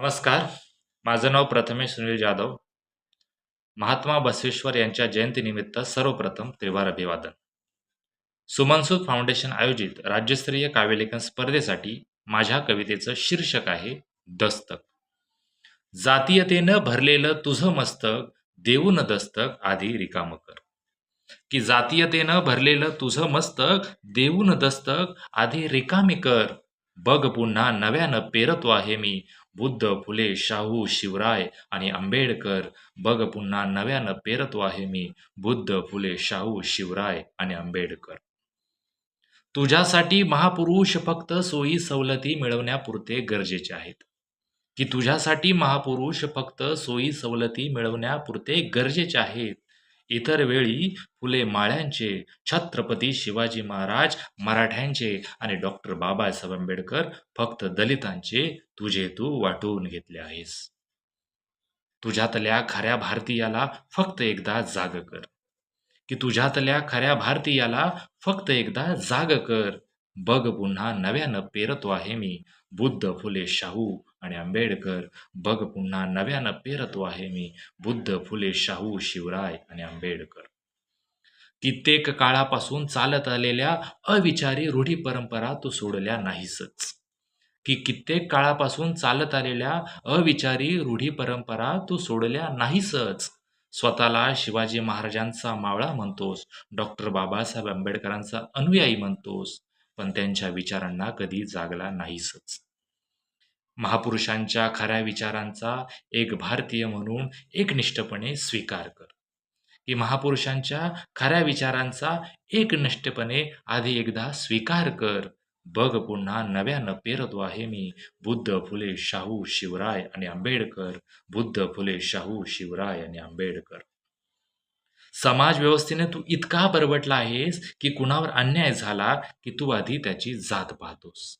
नमस्कार. माझं नाव प्रथमेश सुनील जाधव. महात्मा बसवेश्वर यांच्या जयंतीनिमित्त सर्वप्रथम त्रिवार अभिवादन सुमनसूद फाउंडेशन आयोजित राज्यस्तरीय काव्यलेखन स्पर्धेसाठी माझ्या कवितेचं शीर्षक आहे दस्तक. जातीयतेनं भरलेलं तुझं मस्तक देऊन दस्तक आधी रिकाम कर. की जातीयतेनं भरलेलं तुझं मस्तक देऊन दस्तक आधी रिकामी कर. बघ पुन्हा नव्यानं पेरतो आहे मी बुद्ध फुले शाहू शिवराय आणि आंबेडकर बघ पुन्हा नव्यानं पेरतो आहे मी बुद्ध फुले शाहू शिवराय आणि आंबेडकर. तुझ्यासाठी महापुरुष फक्त सोयी सवलती मिळवण्यापुरते गरजेचे आहेत. की तुझ्यासाठी महापुरुष फक्त सोयी सवलती मिळवण्यापुरते गरजेचे आहेत? इतर वेळी फुले माळ्यांचे छत्रपती शिवाजी महाराज मराठ्यांचे आणि डॉक्टर बाबासाहेब आंबेडकर फक्त दलितांचे तुझे तू वाटून घेतले आहेस. तुझ्यातल्या खऱ्या भारतीयाला फक्त एकदा जाग कर. की तुझ्यातल्या खऱ्या भारतीयाला फक्त एकदा जाग कर. बघ पुन्हा नव्यानं पेरतो आहे मी. बुद्ध फुले शाहू आणि आंबेडकर. बघ पुन्हा नव्यानं पेरतो आहे मी. बुद्ध फुले शाहू शिवराय आणि आंबेडकर. कित्येक काळापासून चालत आलेल्या अविचारी रूढी परंपरा तू सोडल्या नाहीसच. की कित्येक काळापासून चालत आलेल्या अविचारी रूढी परंपरा तू सोडल्या नाहीसच. स्वतःला शिवाजी महाराजांचा मावळा म्हणतोस. डॉक्टर बाबासाहेब आंबेडकरांचा अनुयायी म्हणतोस. पण त्यांच्या विचारांना कधी जागला नाहीसच. महापुरुषांच्या खऱ्या विचारांचा एक भारतीय म्हणून एकनिष्ठपणे स्वीकार कर. की महापुरुषांच्या खऱ्या विचारांचा एकनिष्ठपणे आधी एकदा स्वीकार कर. बघ पुन्हा नव्यानं पेरतो आहे मी. बुद्ध फुले शाहू शिवराय आणि आंबेडकर. बुद्ध फुले शाहू शिवराय आणि आंबेडकर. समाज व्यवस्थेने तू इतका बरबटला आहेस की कुणावर अन्याय झाला की तू आधी त्याची जात पाहतोस.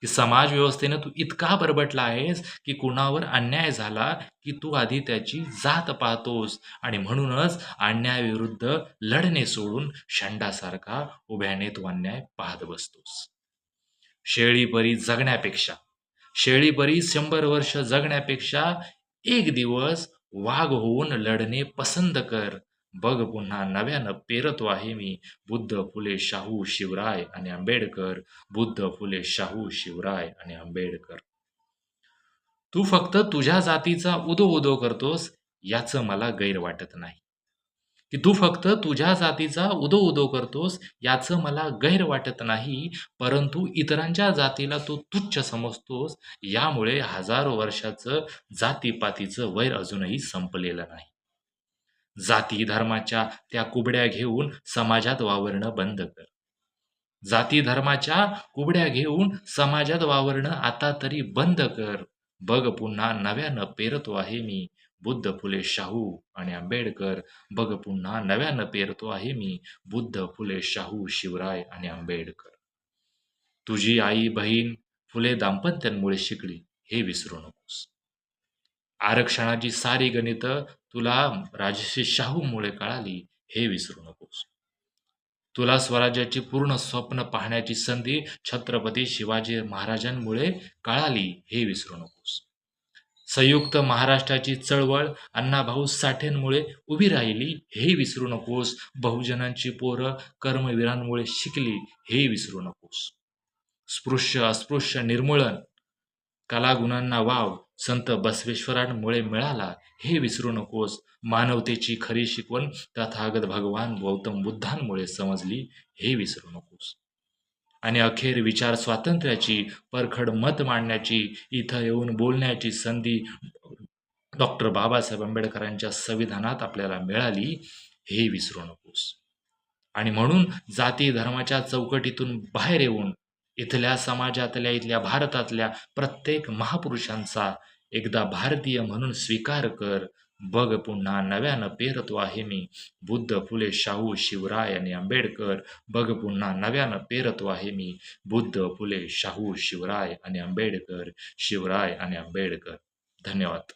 की समाज व्यवस्थेने तू इतका बरबटला आहेस की कुणावर अन्याय झाला की तू आधी त्याची जात पाहतोस आणि म्हणूनच अन्यायाविरुद्ध लढणे सोडून शंडासारखा उभ्याने तू अन्याय पाहत बसतोस. शेळीपरी जगण्यापेक्षा शेळीपरी शंभर वर्ष जगण्यापेक्षा एक दिवस वाघ होऊन लढणे पसंत कर. बघ पुन्हा नव्यानं पेरतो आहे मी. बुद्ध फुले शाहू शिवराय आणि आंबेडकर. बुद्ध फुले शाहू शिवराय आणि आंबेडकर. तू फक्त तुझ्या जातीचा उदो उदो करतोस याचं मला गैर वाटत नाही. की तू फक्त तुझ्या जातीचा उदो उदो करतोस याचं मला गैर वाटत नाही परंतु इतरांच्या जातीला तू तुच्छ समजतोस यामुळे हजारो वर्षाचं जातीपातीचं वैर अजूनही संपलेलं नाही. जाती धर्माच्या त्या कुबड्या घेऊन समाजात वावरणं बंद कर. जाती धर्माच्या कुबड्या घेऊन समाजात वावरणं आता तरी बंद कर. बघ पुन्हा नव्यानं पेरतो आहे मी. बुद्ध फुले शाहू आणि आंबेडकर. बघ पुन्हा नव्यानं पेरतो आहे मी. बुद्ध फुले शाहू शिवराय आणि आंबेडकर. तुझी आई बहीण फुले दाम्पत्यांमुळे शिकली हे विसरू नकोस. आरक्षणाची सारी गणितं तुला राजश्री शाहूमुळे कळाली हे विसरू नकोस. तुला स्वराज्याची पूर्ण स्वप्न पाहण्याची संधी छत्रपती शिवाजी महाराजांमुळे कळाली हे विसरू नकोस. संयुक्त महाराष्ट्राची चळवळ अण्णाभाऊ साठेंमुळे उभी राहिली हे विसरू नकोस. बहुजनांची पोरं कर्मवीरांमुळे शिकली हे विसरू नकोस. स्पृश्य अस्पृश्य निर्मूलन. कलागुणांना वाव संत बसवेश्वरांमुळे मिळाला हे विसरू नकोस. मानवतेची खरी शिकवण तथागत भगवान गौतम बुद्धांमुळे समजली हे विसरू नकोस. आणि अखेर विचार स्वातंत्र्याची परखड मत मांडण्याची इथं येऊन बोलण्याची संधी डॉक्टर बाबासाहेब आंबेडकरांच्या संविधानात आपल्याला मिळाली हे विसरू नकोस. आणि म्हणून जाती धर्माच्या चौकटीतून बाहेर येऊन इथल्या समाजातल्या इथल्या भारतातल्या प्रत्येक महापुरुषांचा एकदा भारतीय म्हणून स्वीकार कर बघ पुन्हा नव्यानं पेरतो आहे मी. बुद्ध फुले शाहू शिवराय आणि आंबेडकर. बघ पुन्हा नव्यानं पेरतो आहे मी. बुद्ध फुले शाहू शिवराय आणि आंबेडकर. शिवराय आणि आंबेडकर. धन्यवाद.